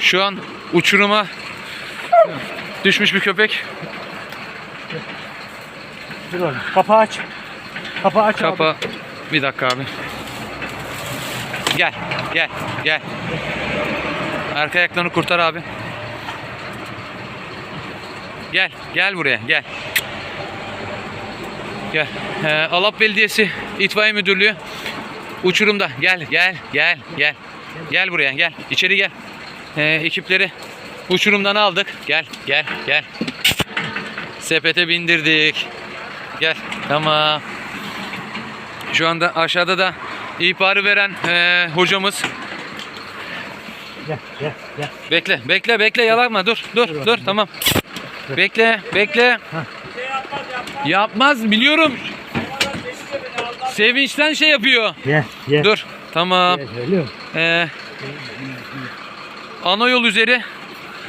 Şu an uçuruma düşmüş bir köpek. Dur oğlum. Kapağı aç. Kapağı aç abi. Kapa. Bir dakika abi. Gel, gel, gel. Arka ayaklarını kurtar abi. Gel, gel buraya, gel. Gel. Ee, Alap Belediyesi İtfaiye Müdürlüğü uçurumda. Gel, gel, gel, gel. Gel buraya, gel. İçeri gel. Ee, ekipleri uçurumdan aldık. Gel, gel, gel. Sepete bindirdik. Gel. Tamam. Şu anda aşağıda da ihbarı veren eee, hocamız. Gel gel gel. Bekle, bekle, bekle yalanma. Dur, dur, dur. Tamam. Bekle, bekle. Yapmaz biliyorum. Sevinçten şey yapıyor. Gel gel. Dur. Tamam. Geliyorum. Ana yol üzeri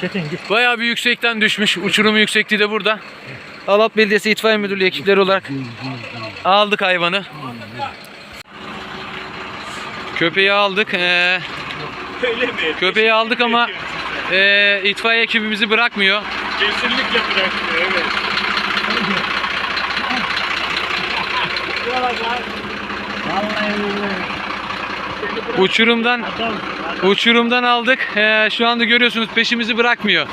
Çetin git. bayağı bir yüksekten düşmüş. Uçurum yüksekliği de burada. Alat Belediyesi İtfaiye Müdürlüğü ekipleri olarak aldık hayvanı. Köpeği aldık. Eee Öyle mi? Köpeği aldık ama eee itfaiye ekibimizi bırakmıyor. Kesinlikle bırakmıyor evet. Uçurumdan uçurumdan aldık. Eee, şu anda görüyorsunuz peşimizi bırakmıyor.